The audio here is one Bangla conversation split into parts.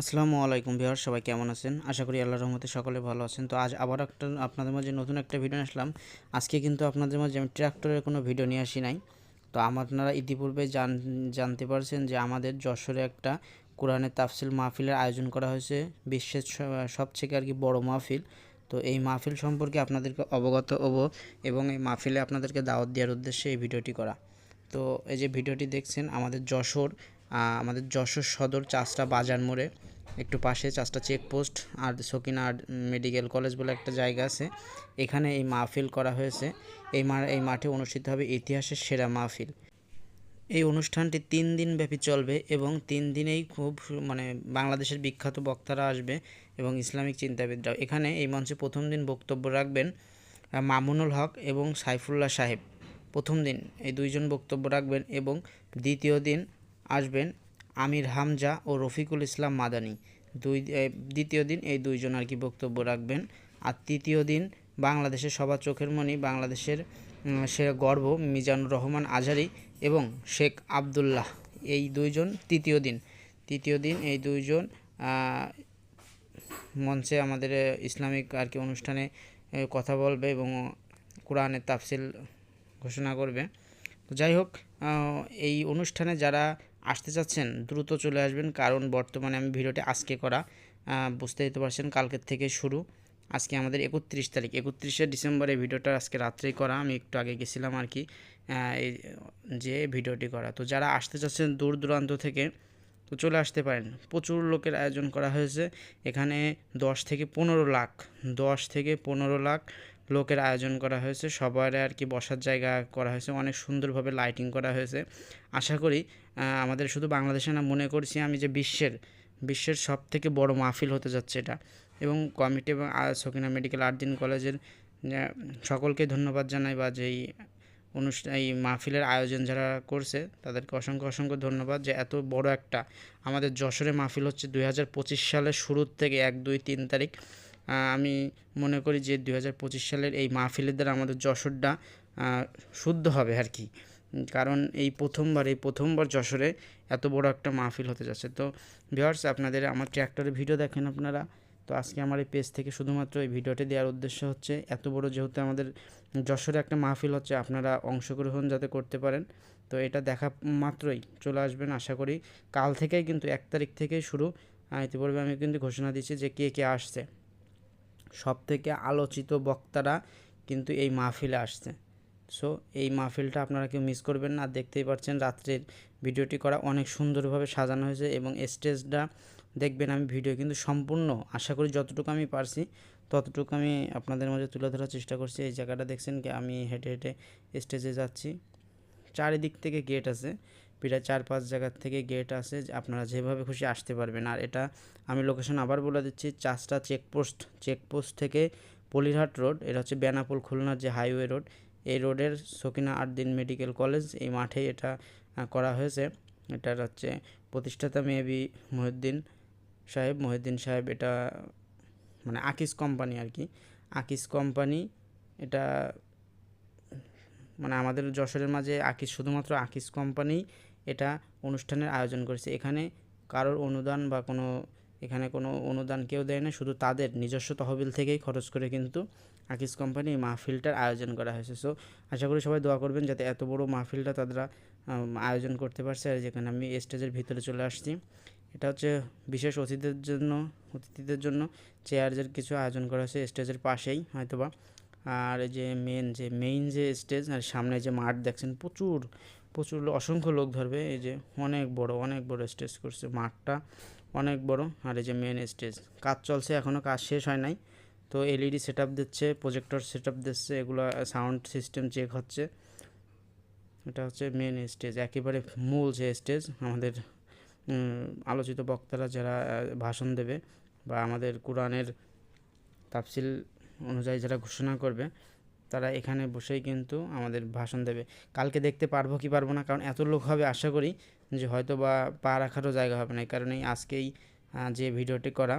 আসসালামু আলাইকুম বিহার সবাই কেমন আছেন? আশা করি আল্লাহর রহমতে সকলে ভালো আছেন। তো আজ আবার একটা আপনাদের মাঝে নতুন একটা ভিডিও আসলাম। আজকে কিন্তু আপনাদের মাঝে আমি ট্র্যাক্টরের কোনো ভিডিও নিয়ে আসি নাই। তো আপনারা ইতিপূর্বে জান, জানতে পারছেন যে আমাদের যশোরে একটা কোরআনের তাফসিল মাহফিলের আয়োজন করা হয়েছে। বিশ্বের সবথেকে আর কি বড় মাহফিল। তো এই মাহফিল সম্পর্কে আপনাদেরকে অবগত হব এবং এই মাহফিলে আপনাদেরকে দাওয়াত দেওয়ার উদ্দেশ্যে এই ভিডিওটি করা। তো এই যে ভিডিওটি দেখছেন, আমাদের যশোর আমাদের যশোর সদর চাষটা বাজার মোড়ে, একটু পাশে চাষটা চেকপোস্ট আর সকিনা মেডিকেল কলেজ বলে একটা জায়গা আছে। এখানে এই মাহফিল করা হয়েছে। এই মা, এই মাঠে অনুষ্ঠিত হবে ইতিহাসের সেরা মাহফিল। এই অনুষ্ঠানটি তিন দিন ব্যাপী চলবে এবং তিন দিনেই খুব মানে বাংলাদেশের বিখ্যাত বক্তারা আসবে এবং ইসলামিক চিন্তাবিদরাও। এখানে এই মঞ্চে প্রথম দিন বক্তব্য রাখবেন মামুনুল হক এবং সাইফুল্লাহ সাহেব। প্রথম দিন এই দুইজন বক্তব্য রাখবেন এবং দ্বিতীয় দিন আসবেন আমির হামজা ও রফিকুল ইসলাম মাদানি। দুই দ্বিতীয় দিন এই দুইজন আর কি বক্তব্য রাখবেন। আর তৃতীয় দিন বাংলাদেশের সবার চোখের মণি বাংলাদেশের সে গর্ব, মিজানুর রহমান আজারি এবং শেখ আবদুল্লাহ। এই দুইজন তৃতীয় দিন। তৃতীয় দিন এই দুইজন মঞ্চে আমাদের ইসলামিক আর কি অনুষ্ঠানে কথা বলবে এবং কোরআনের তাফসিল ঘোষণা করবে। যাই হোক এই অনুষ্ঠানে যারা আসতে চাচ্ছেন, দ্রুত চলে আসবেন। কারণ বর্তমানে আমি ভিডিওটি আজকে করা বুঝতে দিতে পারছেন কালকের থেকে শুরু। আজকে আমাদের একত্রিশ তারিখ, একত্রিশে ডিসেম্বরে ভিডিওটা আজকে রাত্রেই করা। আমি একটু আগে গেছিলাম আর কি এই, যে ভিডিওটি করা। তো যারা আসতে চাচ্ছেন দূর দূরান্ত থেকে, তো চলে আসতে পারেন। প্রচুর লোকের আয়োজন করা হয়েছে। এখানে দশ থেকে পনেরো লাখ, দশ থেকে পনেরো লাখ লোকের আয়োজন করা হয়েছে, সবার আর কি বসার জায়গা করা হয়েছে, অনেক সুন্দরভাবে লাইটিং করা হয়েছে। আশা করি আমাদের শুধু বাংলাদেশে না, মনে করছি আমি যে বিশ্বের বিশ্বের সব থেকে বড় মাহফিল হতে যাচ্ছে এটা। এবং কমিটি এবং সকিনা মেডিকেল আট কলেজের সকলকে ধন্যবাদ জানাই বা যেই অনুষ্ঠান এই মাহফিলের আয়োজন যারা করছে, তাদেরকে অসংখ্য অসংখ্য ধন্যবাদ যে এত বড় একটা আমাদের যশোরে মাহফিল হচ্ছে দুই হাজার পঁচিশ সালের শুরুর থেকে এক, দুই, তিন তারিখ। আমি মনে করি যে দুই হাজার পঁচিশ সালের এই মাহফিলের দ্বারা আমাদের যশোরটা শুদ্ধ হবে আর কি। কারণ এই প্রথমবার এই প্রথমবার যশোরে এত বড় একটা মাহফিল হতে যাচ্ছে। তো ভিউয়ার্স আপনাদের আমার ট্র্যাক্টরের ভিডিও দেখেন আপনারা। তো আজকে আমার এই পেজ থেকে শুধুমাত্র এই ভিডিওটি দেওয়ার উদ্দেশ্য হচ্ছে, এত বড় যেহেতু আমাদের যশোরে একটা মাহফিল হচ্ছে, আপনারা অংশগ্রহণ যাতে করতে পারেন। তো এটা দেখা মাত্রই, চলে আসবেন আশা করি। কাল থেকেই কিন্তু এক তারিখ থেকেই শুরু। ইতিপূর্বে আমি কিন্তু ঘোষণা দিচ্ছি যে কে কে আসছে। সব থেকে আলোচিত বক্তারা কিন্তু এই মাহফিলে আসছে। সো এই মাহফিলটা আপনারা কেউ মিস করবেন না। দেখতেই পাচ্ছেন রাত্রের ভিডিওটি করা অনেক সুন্দরভাবে সাজানো হয়েছে এবং স্টেজটা দেখবেন আমি ভিডিও কিন্তু সম্পূর্ণ আশা করি যতটুকু আমি পারছি, ততটুকু আমি আপনাদের মাঝে তুলে ধরার চেষ্টা করছি। এই জায়গাটা দেখছেন কি, আমি হেঁটে হেঁটে স্টেজে যাচ্ছি। চারিদিক থেকে গেট আছে। প্রায় চার পাঁচ জায়গার থেকে গেট আছে আপনারা যেভাবে খুশি আসতে পারবেন। আর এটা আমি লোকেশন আবার বলে দিচ্ছি, চাষটা চেকপোস্ট চেকপোস্ট থেকে পলিরহাট রোড এটা হচ্ছে বেনাপোল খুলনার যে হাইওয়ে রোড এই রোডের সকিনা আটদিন মেডিকেল কলেজ এই মাঠে এটা করা হয়েছে। এটার হচ্ছে প্রতিষ্ঠাতা মেবি মহিউদ্দিন সাহেব মহিউদ্দিন সাহেব এটা মানে আকিস কোম্পানি আর কি। আকিস কোম্পানি এটা মানে আমাদের যশোরের মাঝে আকিস, শুধুমাত্র আকিস কোম্পানি এটা অনুষ্ঠানের আয়োজন করেছে। এখানে কারোর অনুদান বা কোনো, এখানে কোনো অনুদান কেউ দেয় না, শুধু তাদের নিজস্ব তহবিল থেকেই খরচ করে কিন্তু আকিস কোম্পানি মাহফিলটার আয়োজন করা হয়েছে। সো আশা করি সবাই দোয়া করবেন যাতে এত বড় মাহফিলটা তারা আয়োজন করতে পারছে। আর যেখানে আমি স্টেজের ভিতরে চলে আসছি, এটা হচ্ছে বিশেষ অতিথিদের জন্য অতিথিদের জন্য চেয়ারের কিছু আয়োজন করা হয়েছে স্টেজের পাশেই হয়তোবা। আর যে মেন যে মেইন যে স্টেজ আর সামনে যে মাঠ দেখছেন, প্রচুর প্রচুর অসংখ্য লোক ধরবে, এই যে অনেক বড় অনেক বড় স্টেজ করছে, মাঠটা অনেক বড়, আর এই যে মেন স্টেজ কাজ চলছে এখনও কাজ শেষ হয় নাই, তো এলইডি সেট আপ দিচ্ছে প্রজেক্টর সেট আপ দিচ্ছে, এগুলো সাউন্ড সিস্টেম চেক হচ্ছে, এটা হচ্ছে মেন স্টেজ একেবারে মূল যে স্টেজ আমাদের আলোচিত বক্তারা যারা ভাষণ দেবে, বা আমাদের কোরআনের তাফসিল অনুযায়ী যারা ঘোষণা করবে তারা এখানে বসেই কিন্তু আমাদের ভাষণ দেবে। কালকে দেখতে পারব কি পারব না, কারণ এত লোক হবে আশা করি যে হয়তো বা পা রাখারও জায়গা হবে না, এই কারণেই আজকেই যে ভিডিওটি করা।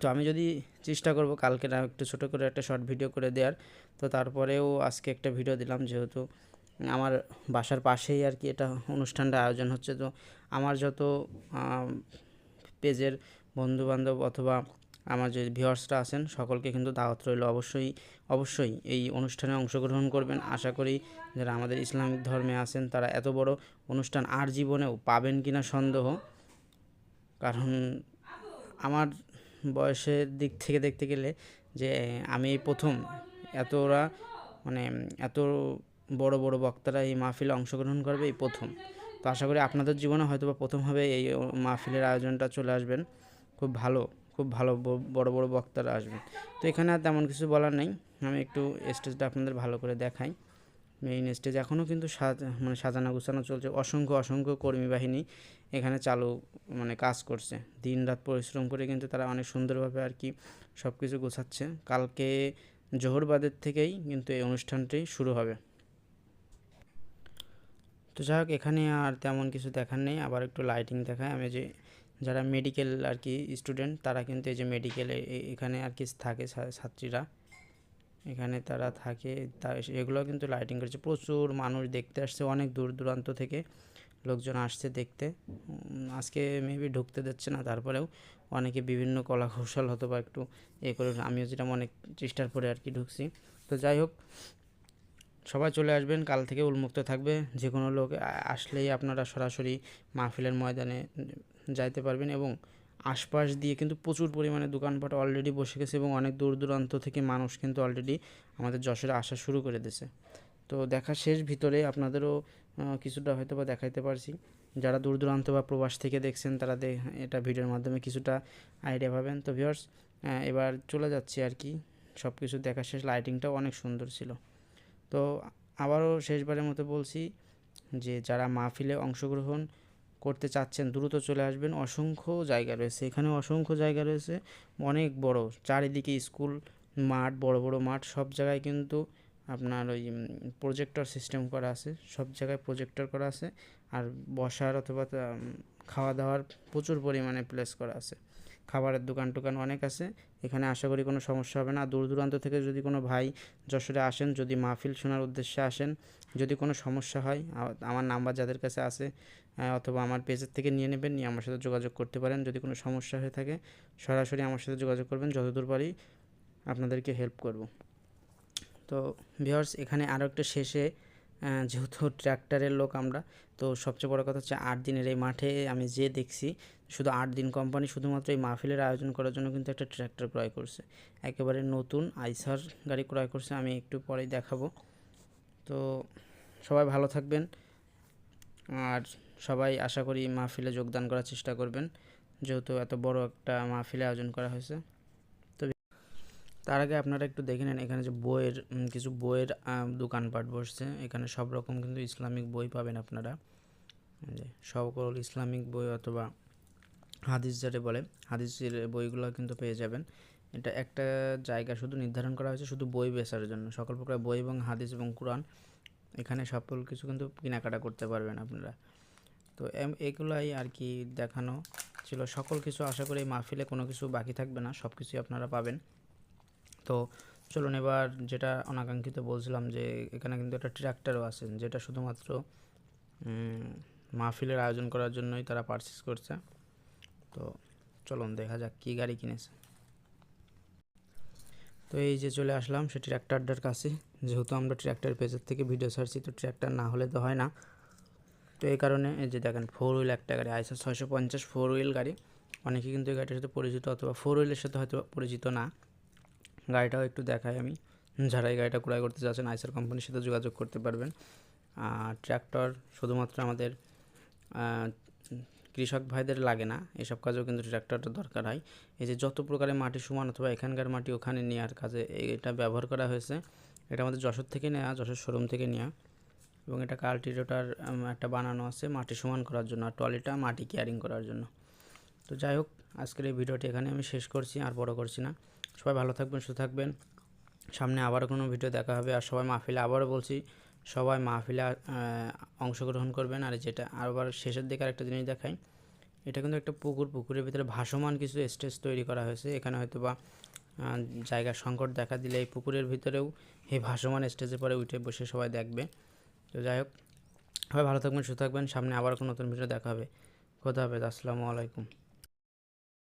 তো আমি যদি চেষ্টা করব কালকে না একটু ছোটো করে একটা শর্ট ভিডিও করে দেওয়ার, তো তারপরেও আজকে একটা ভিডিও দিলাম যেহেতু আমার বাসার পাশেই আর কি এটা অনুষ্ঠানটা আয়োজন হচ্ছে। তো আমার যত পেজের বন্ধুবান্ধব অথবা আমার যে ভিউয়ার্সরা আছেন, সকলকে কিন্তু দাওয়াত রইল অবশ্যই অবশ্যই এই অনুষ্ঠানে অংশগ্রহণ করবেন। আশা করি যারা আমাদের ইসলামিক ধর্মে আছেন, তারা এত বড় অনুষ্ঠান আর জীবনেও পাবেন কিনা সন্দেহ। কারণ আমার বয়সের দিক থেকে দেখতে গেলে যে আমি প্রথম, এতরা মানে এত বড় বড় বক্তারা এই মাহফিলে অংশগ্রহণ করবে এই প্রথম। তো আশা করি আপনাদের জীবনে হয়তো বা প্রথমভাবে এই মাহফিলের আয়োজনটা চলে আসবেন। খুব ভালো। খুব ভালো বড় বড় বক্তারা আসবেন তো এখানে আর তেমন কিছু বলার নেই। আমি একটু স্টেজটা আপনাদের ভালো করে দেখাই। মেইন স্টেজ এখনও কিন্তু সাজ- মানে সাজানো গুছানো চলছে। অসংখ্য অসংখ্য কর্মী বাহিনী এখানে চালু মানে কাজ করছে। দিন রাত পরিশ্রম করে কিন্তু তারা অনেক সুন্দরভাবে আর কি সব কিছু গোছাচ্ছে। কালকে জোহরবাদের থেকেই কিন্তু এই অনুষ্ঠানটি শুরু হবে। তো যাই এখানে আর তেমন কিছু দেখার নেই। আবার একটু লাইটিং দেখায় আমি যে যারা মেডিকেল আর কি স্টুডেন্ট তারা কিন্তু এই যে মেডিকেলে এখানে আর কি থাকে ছাত্রীরা। এখানে তারা থাকে, তা এগুলো কিন্তু লাইটিং করেছে। প্রচুর মানুষ দেখতে আসছে, অনেক দূর দূরান্ত থেকে লোকজন আসছে দেখতে। আজকে মেবি ঢুকতে দিচ্ছে না, তারপরেও অনেকে বিভিন্ন কলা কৌশল হতো বা একটু এ করে, আমিও যেটা অনেক চেষ্টার পরে আর কি ঢুকছি। তো যাই হোক, সবাই চলে আসবেন, কাল থেকে উন্মুক্ত থাকবে। যে কোনো লোক আসলেই আপনারা সরাসরি মাহফিলের ময়দানে যাইতে পারবেন এবং আশপাশ দিয়ে কিন্তু প্রচুর পরিমাণে দোকানপাট অলরেডি বসে গেছে এবং অনেক দূর দূরান্ত থেকে মানুষ কিন্তু অলরেডি আমাদের যশোরে আসা শুরু করে দিয়েছে। তো দেখা শেষ ভিতরে আপনাদেরও কিছুটা হয়তো বা দেখাইতে পারছি। যারা দূর দূরান্ত বা প্রবাস থেকে দেখছেন তারা এটা ভিডিওর মাধ্যমে কিছুটা আইডিয়া পাবেন। তো ভিউয়ার্স এবার চলে যাচ্ছি আর কি। সব কিছু দেখা শেষ লাইটিংটাও অনেক সুন্দর ছিল। তো আবারও শেষবারের মতো বলছি যে যারা মাহফিলে অংশগ্রহণ করতে চাচ্ছেন, দ্রুত চলে আসবেন। অসংখ্য জায়গা রয়েছে। এখানে অসংখ্য জায়গা রয়েছে। অনেক বড়। চারিদিকে স্কুল, মাঠ, বড় বড় মাঠ, সব জায়গায় কিন্তু আপনার ওই প্রজেক্টর সিস্টেম করা আছে। সব জায়গায় প্রজেক্টর করা আছে। আর বসার অথবা খাওয়া দাওয়ার প্রচুর পরিমাণে প্লেস করা আছে। খাবারের দোকান টোকান অনেক আছে। এখানে আশা করি কোনো সমস্যা হবে না। দূর দূরান্ত থেকে যদি কোনো ভাই যশোরে আসেন, যদি মাহফিল শোনার উদ্দেশ্যে আসেন, যদি কোনো সমস্যা হয় আমার নাম্বার যাদের কাছে আছে অথবা আমার পেজের থেকে নিয়ে নেবেন, নিয়ে আমার সাথে যোগাযোগ করতে পারেন। যদি কোনো সমস্যা হয়ে থাকে, সরাসরি আমার সাথে যোগাযোগ করবেন। যতদূর পারি আপনাদেরকে হেল্প করব। তো ভিওর্স এখানে আরও একটা শেষে যেহেতু ট্র্যাক্টরের লোক আমরা, তো সবচেয়ে বড় কথা হচ্ছে আট দিনের এই মাঠে আমি যে দেখছি, শুধু আট দিন কোম্পানি শুধুমাত্র এই মাহফিলের আয়োজন করার জন্য কিন্তু একটা ট্র্যাক্টর ক্রয় করছে। একেবারে নতুন আইসার গাড়ি ক্রয় করছে, আমি একটু পরেই দেখাবো। তো সবাই ভালো থাকবেন। আর সবাই আশা করি মাহফিলে যোগদান করার চেষ্টা করবেন, যেহেতু এত বড় একটা মাহফিলে আয়োজন করা হয়েছে। তো তার আগে আপনারা একটু দেখে নেন, এখানে যে বইয়ের কিছু বইয়ের দোকানপাট বসছে, এখানে সব রকম কিন্তু ইসলামিক বই পাবেন আপনারা। যে সকল ইসলামিক বই অথবা হাদিস যারে বলে, হাদিসের বইগুলো কিন্তু পেয়ে যাবেন। এটা একটা জায়গা শুধু নির্ধারণ করা হয়েছে, শুধু বই বেচার জন্য। সকল প্রকার বই এবং হাদিস এবং কোরআন, এখানে সকল কিছু কিন্তু কেনাকাটা করতে পারবেন আপনারা। তো এগুলাই আর কি দেখানো ছিল। সকল কিছু আশা করি মাহফিলে কোনো কিছু বাকি থাকবে না সব কিছুই আপনারা পাবেন। তো চলুন এবার যেটা অনাকাঙ্ক্ষিত বলছিলাম যে, এখানে কিন্তু একটা ট্র্যাক্টরও আছে, যেটা শুধুমাত্র মাহফিলের আয়োজন করার জন্যই তারা পারচেস করছে। তো চলুন দেখা যাক কী গাড়ি কিনেছে। তো এই যে চলে আসলাম, সে ট্র্যাক্টরটার কাছে। যেহেতু আমরা ট্র্যাক্টর পেজের থেকে ভিডিও ছাড়ছি, তো ট্র্যাক্টর না হলে তো হয় না। তো এই কারণে যে দেখেন ফোর হুইল একটা গাড়ি আইসা ছয়শো পঞ্চাশ ফোর হুইল গাড়ি। অনেকে কিন্তু এই গাড়িটার সাথে পরিচিত অথবা ফোর হুইলের সাথে হয়তো পরিচিত না। গাড়িটাও একটু দেখাই আমি। যারা এই গাড়িটা ক্রয় করতে চাচ্ছেন আইসার কোম্পানির সাথে যোগাযোগ করতে পারবেন। আর ট্র্যাক্টর শুধুমাত্র আমাদের কৃষক ভাইদের লাগে না। এসব কাজেও কিন্তু ট্র্যাক্টরটা দরকার হয়। এই যে যত প্রকারের মাটি সমান অথবা এখানকার মাটি ওখানে নেওয়ার কাজে এটা ব্যবহার করা হয়েছে। এটা আমাদের যশোর থেকে নেওয়া যশোর শোরুম থেকে নেওয়া এবং এটা কাল্টিভেটর একটা বানানো আছে মাটি সমান করার জন্য আর ট্রলিটা মাটি কেয়ারিং করার জন্য। তো যাই হোক আজকের এই ভিডিওটি এখানে আমি শেষ করছি আর বড় করছি না। সবাই ভালো থাকবেন সুস্থ থাকবেন। সামনে আবার কোনো ভিডিও দেখা হবে আর সবাই মাহফিলে আবারও বলছি সবাই মাহফিলে অংশগ্রহণ করবেন। আর যেটা আবার শেষের দিকে আরেকটা জিনিস দেখাই এটা কিন্তু একটা পুকুর পুকুরের ভিতরে ভাসমান কিছু স্টেজ তৈরি করা হয়েছে। এখানে হয়তো বা আহ, জায়গার সংকট দেখা দিলে এই পুকুরের ভিতরেও এই ভাসমান স্টেজে পরে উঠে বসে সবাই দেখবে। তো যাই হোক, সবাই ভালো থাকবেন, সুস্থ থাকবেন। সামনে আবার কোনো নতুন ভিডিও দেখা হবে। কথা হবে আসসালামু আলাইকুম।